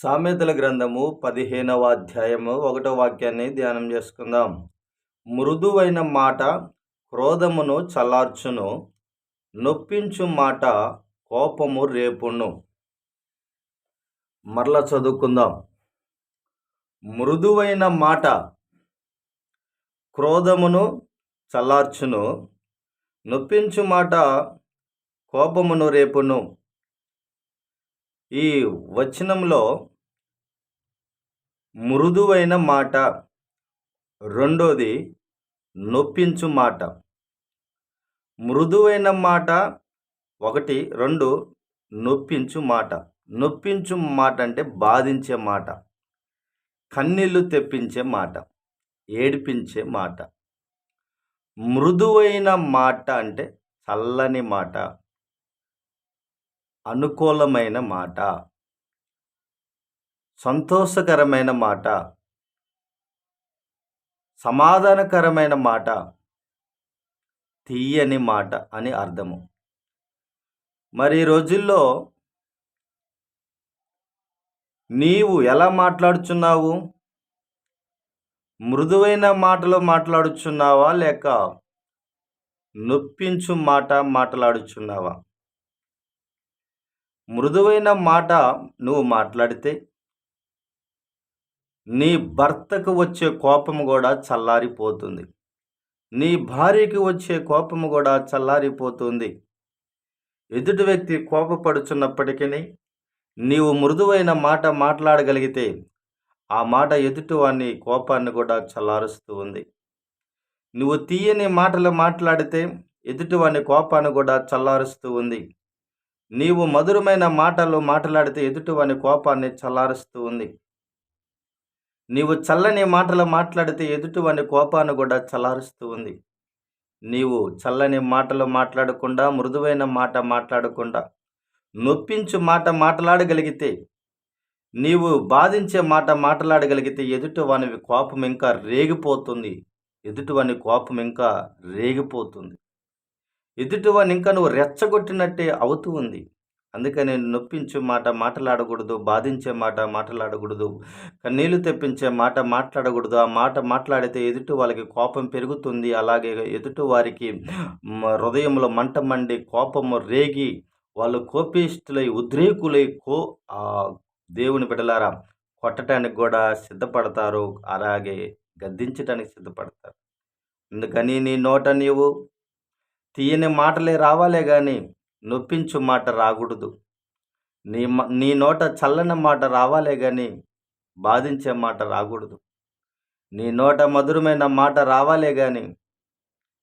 సామెతల గ్రంథము పదిహేనవ అధ్యాయము ఒకటో వాక్యాన్ని ధ్యానం చేసుకుందాం. మృదువైన మాట క్రోధమును చల్లార్చును నొప్పించు మాట కోపము రేపును. మరల చదువుకుందాం. మృదువైన మాట క్రోధమును చల్లార్చును నొప్పించు మాట కోపమును రేపును. ఈ వచనంలో మృదువైన మాట రెండోది నొప్పించు మాట. మృదువైన మాట ఒకటి రెండు నొప్పించు మాట. నొప్పించు మాట అంటే బాధించే మాట. కన్నీళ్ళు తెప్పించే మాట. ఏడిపించే మాట. మృదువైన మాట అంటే చల్లని మాట. అనుకూలమైన మాట. సంతోషకరమైన మాట. సమాధానకరమైన మాట. తీయని మాట అని అర్థము. మరి ఈ రోజుల్లో నీవు ఎలా మాట్లాడుచున్నావు? మృదువైన మాటలో మాట్లాడుచున్నావా? లేక నొప్పించు మాట మాట్లాడుచున్నావా? మృదువైన మాట నువ్వు మాట్లాడితే నీ భర్తకు వచ్చే కోపం కూడా చల్లారిపోతుంది. నీ భార్యకి వచ్చే కోపం కూడా చల్లారిపోతుంది. ఎదుటి వ్యక్తి కోపపడుచున్నప్పటికీ నీవు మృదువైన మాట మాట్లాడగలిగితే ఆ మాట ఎదుటి కోపాన్ని కూడా చల్లారుస్తూ ఉంది. నువ్వు తీయని మాటలు మాట్లాడితే ఎదుటివాని కోపాన్ని కూడా చల్లారుస్తూ ఉంది. నీవు మధురమైన మాటలు మాట్లాడితే ఎదుటివాని కోపాన్ని చల్లారుస్తూ ఉంది. నీవు చల్లని మాటలు మాట్లాడితే ఎదుటివాని కోపాన్ని కూడా చల్లారుస్తూ ఉంది. నీవు చల్లని మాటలు మాట్లాడకుండా మృదువైన మాట మాట్లాడకుండా నొప్పించు మాట మాట్లాడగలిగితే నీవు బాధించే మాట మాట్లాడగలిగితే ఎదుటివాని కోపం ఇంకా రేగిపోతుంది. ఎదుటివాని కోపం ఇంకా రేగిపోతుంది. ఎదుటివాని ఇంకా నువ్వు రెచ్చగొట్టినట్టే అవుతూ ఉంది. అందుకని నొప్పించే మాట మాట్లాడకూడదు బాధించే మాట మాట్లాడకూడదు కన్నీళ్ళు తెప్పించే మాట మాట్లాడకూడదు. ఆ మాట మాట్లాడితే ఎదుటి వాళ్ళకి కోపం పెరుగుతుంది. అలాగే ఎదుటి వారికి హృదయంలో మంట మండి కోపము రేగి వాళ్ళు కోపిష్టులై ఉద్రేకులై కో దేవుని బిడలారా కొట్టడానికి కూడా సిద్ధపడతారు. అలాగే గద్దించడానికి సిద్ధపడతారు. అందుకని నీ నోట నీవు తీయని మాటలే రావాలే కానీ నొప్పించు మాట రాకూడదు. నీ నీ నోట చల్లని మాట రావాలే కానీ బాధించే మాట రాకూడదు. నీ నోట మధురమైన మాట రావాలే కానీ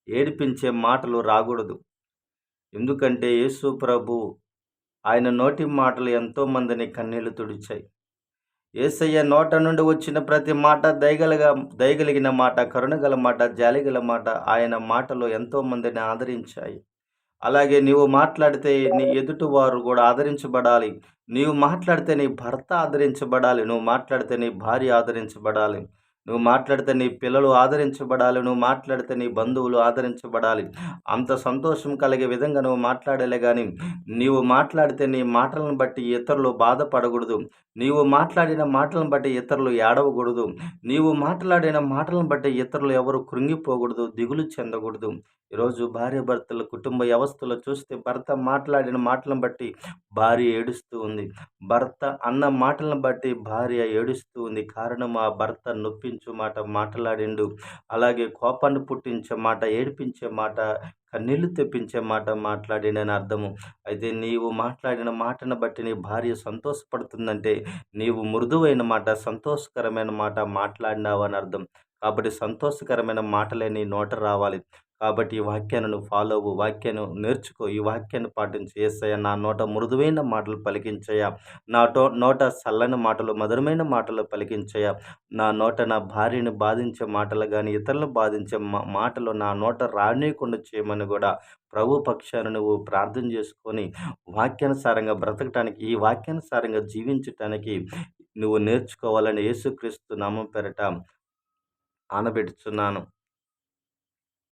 ఏడిపించే మాటలు రాకూడదు. ఎందుకంటే యేసు ప్రభు ఆయన నోటి మాటలు ఎంతోమందిని కన్నీళ్ళు తుడిచాయి. ఏసయ్య నోట నుండి వచ్చిన ప్రతి మాట దయగలగా దయగలిగిన మాట కరుణగల మాట జాలిగల మాట ఆయన మాటలు ఎంతోమందిని ఆదరించాయి. అలాగే నీవు మాట్లాడితే నీ ఎదుటివారు కూడా ఆదరించబడాలి. నీవు మాట్లాడితే నీ భర్త ఆదరించబడాలి. నువ్వు మాట్లాడితే నీ భార్య ఆదరించబడాలి. నువ్వు మాట్లాడితే నీ పిల్లలు ఆదరించబడాలి నువ్వు మాట్లాడితే నీ బంధువులు ఆదరించబడాలి. అంత సంతోషం కలిగే విధంగా నువ్వు మాట్లాడలే కానీ నీవు మాట్లాడితే నీ మాటలను బట్టి ఇతరులు బాధపడకూడదు. నీవు మాట్లాడిన మాటలను బట్టి ఇతరులు ఏడవకూడదు. నీవు మాట్లాడిన మాటలను బట్టి ఇతరులు ఎవరు కృంగిపోకూడదు దిగులు చెందకూడదు. ఈరోజు భార్య భర్తల కుటుంబ వ్యవస్థలో చూస్తే భర్త మాట్లాడిన మాటలను బట్టి భార్య ఏడుస్తూ ఉంది. భర్త అన్న మాటలను బట్టి భార్య ఏడుస్తూ ఉంది. కారణం ఆ భర్త నొప్పి మాట మాట్లాడిండు. అలాగే కోపాన్ని పుట్టించే మాట ఏడిపించే మాట కన్నీళ్ళు తెప్పించే మాట మాట్లాడినని అర్థము. అయితే నీవు మాట్లాడిన మాటను బట్టి నీ భార్య సంతోషపడుతుందంటే నీవు మృదువైన మాట సంతోషకరమైన మాట మాట్లాడినావని అర్థం. కాబట్టి సంతోషకరమైన మాటలే నీ నోట రావాలి. కాబట్టి ఈ వాక్యాన్ని నువ్వు ఫాలో అవ్వు. వాక్యాన్ని నేర్చుకో. ఈ వాక్యాన్ని పాటించు. ఏసయ్య నా నోట మృదువైన మాటలు పలికించయ్యా. నా నోట చల్లని మాటలు మధురమైన మాటలు పలికించయ్యా. నా నోట నా భార్యను బాధించే మాటలు కానీ ఇతరులను బాధించే మాటలు నా నోట రానియకుండా చేయమని కూడా ప్రభు పక్షాన్ని నువ్వు ప్రార్థన చేసుకొని వాక్యానుసారంగా బ్రతకటానికి ఈ వాక్యానుసారంగా జీవించటానికి నువ్వు నేర్చుకోవాలని యేసుక్రీస్తు నామం పెరట ఆనబెడుచున్నాను.